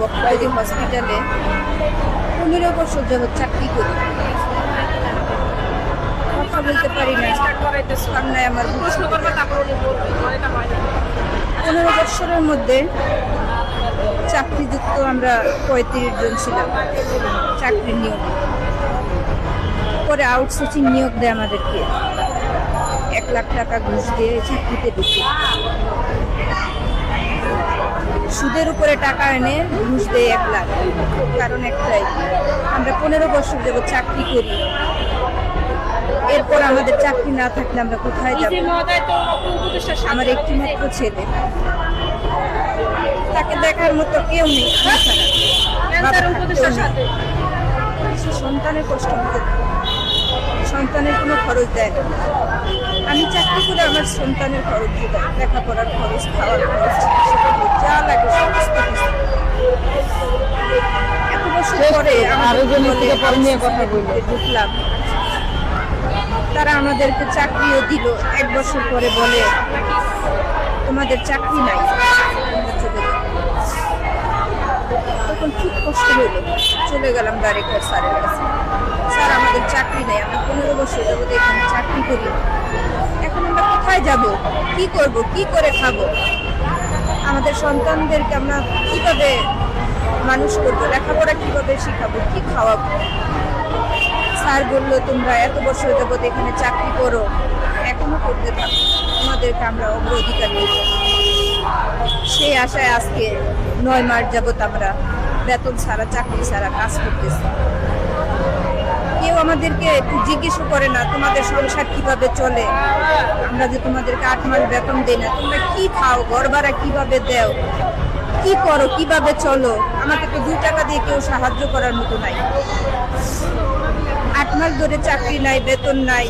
বক্তব্য হসপিটালে পনেরো বছর যাবৎ চাকরি করি। কথা বলতে পারি না। সামনে আমার পনেরো বছরের মধ্যে চাকরিযুক্ত আমরা পঁয়ত্রিশ জন ছিলাম চাকরির নিয়োগ। পরে আউটসোর্সিং নিয়োগ দেয় আমাদেরকে। এক লাখ টাকা ঘুষ দিয়ে চাকরিতে ঢুকি। সুদের উপরে টাকা এনে ঘুষ দেয় এক লাখ। কারণ একটাই আমরা পনেরো বছর দেবো চাকরি করি। এরপর আমাদের চাকরি না থাকলে আমরা কোথায় যাব? আমার একটি মাত্র ছেলে। তাকে দেখার মতো কেউ নেই। সে সন্তানের কষ্ট হতে। সন্তানের কোনো খরচ দেয় না। আমি চাকরি করে আমার সন্তানের খরচ দিয়ে দেয় লেখাপড়ার খরচ খাওয়ার খরচ যা লাগে সমস্ত কিছু। এত বছর পরে। ঢুকলাম তারা আমাদেরকে চাকরিও দিল। এক বছর পরে বলে তোমাদের চাকরি নাই। তখন খুব কষ্ট হইল চলে গেলাম ডাইরেক্টর স্যারের কাছে। স্যার আমাদের চাকরি নেই, আমরা পনেরো বছর যাব এখানে চাকরি করি। এখন আমরা কোথায় যাব? কি করব? কি করে খাব? আমাদের সন্তানদেরকে আমরা কীভাবে মানুষ করব? লেখাপড়া কীভাবে শিখাবো? কি খাওয়াবো? স্যার বলল, তোমরা এত বছর যাবত এখানে চাকরি করো, এখনও করতে থাকো। তোমাদেরকে আমরা অগ্রাধিকার দেব। সেই আশায় আজকে নয় মাস যাবত আমরা বেতন ছাড়া, চাকরি ছাড়া কাজ করতেছি। কেউ আমাদেরকে একটু জিজ্ঞেসও করে না, তোমাদের সংসার কীভাবে চলে? আমরা যে তোমাদেরকে আট মাস বেতন দেই না, তোমরা কি খাও ঘর ভাড়া কীভাবে দেও? কি করো, কীভাবে চলো? আমাকে তো দুই টাকা দিয়ে কেউ সাহায্য করার মতো নাই। আট মাস ধরে চাকরি নাই, বেতন নাই।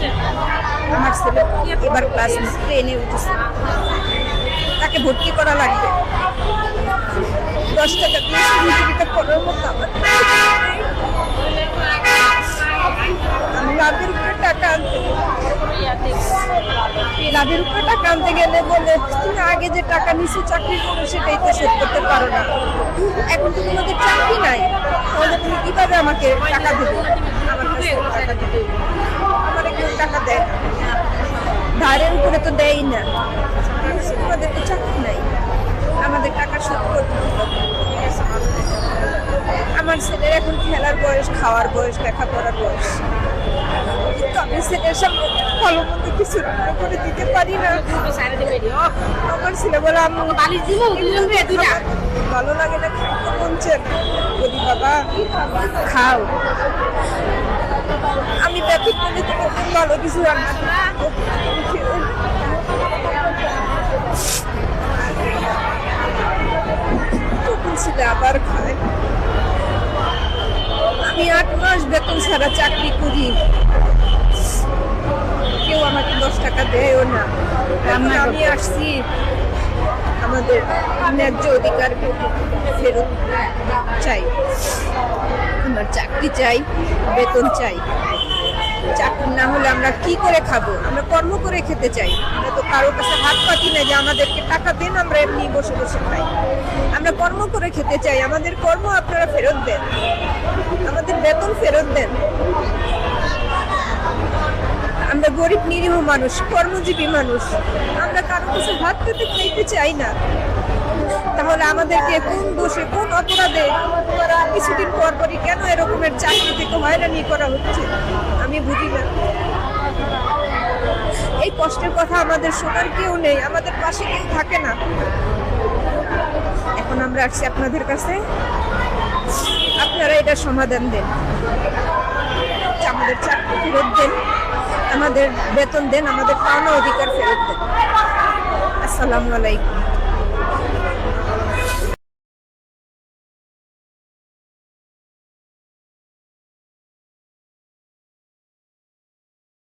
আমার ছেলে এবার ক্লাস ট্রেনে উঠেছে। তাকে ভর্তি করা লাগবে। দশ টাকা দিয়ে সহযোগিতা করার আমি লাভের উপরে টাকা আনতে লাভের টাকা আনতে গেলে বলে, তুমি আগে যে টাকা নিছো চাকরি করো সেটাই তো শোধ করতে পারো না। এখন তো তোমাদের চাকরি নাই। তাহলে তুমি কীভাবে আমাকে টাকা দেবে? আমার কেউ টাকা দেয় ধারের উপরে তো দেয়ই না। তোমাদের তো চাকরি নাই। আমাদের টাকা শোধ করতে। আমার ছেলের এখন খেলার বয়স খাওয়ার বয়স লেখাপড়ার বয়স। কিন্তু আমি ছেলের সামনে ভালো মন্দ কিছু রান্না করে দিতে পারি না। আমার ছেলে বলে আমি ভালো লাগে না খাইতে মনছে না। বলি বাবা খাও। আমি ব্যাপক করলে তোমার খুব ভালো কিছু রান্না বেতন সারা চাকরি করি। কেউ আমাকে দশ টাকা দেয়ও না। আমি আসছি আমাদের ন্যায্য অধিকার ফেরত চাই। আমার চাকরি চাই বেতন চাই। চাকরি না আমরা কি করে খাব? আমরা কর্ম করে খেতে চাই। আমরা তো কারোর কাছে হাত পাতি না যে আমাদেরকে টাকা দেন, আমরা এমনি বসে বসে খাই। আমরা কর্ম করে খেতে চাই। আমাদের কর্ম আপনারা ফেরত দেন। আমাদের বেতন ফেরত দেন। আমরা গরিব, নিরীহ মানুষ, কর্মজীবী মানুষ। আমরা কারও কাছে হাত পেতে খাইতে চাই না। তাহলে আমাদেরকে কোন দোষে, কোন অপরাধে কিছুদিন পর পরই কেন এরকমের চাকরি থেকে হয়রানি করা হচ্ছে? আমি বুঝি না। এই কষ্টের কথা আমাদের শোনার কেউ নেই, আমাদের পাশে কেউ থাকে না। এখন আমরা আসছি আপনাদের কাছে। আপনারা এটা সমাধান দেন। আমাদের চাকরি ফেরত দেন, আমাদের বেতন দেন, আমাদের পাওনা অধিকার ফেরত দেন। আসসালামু আলাইকুম।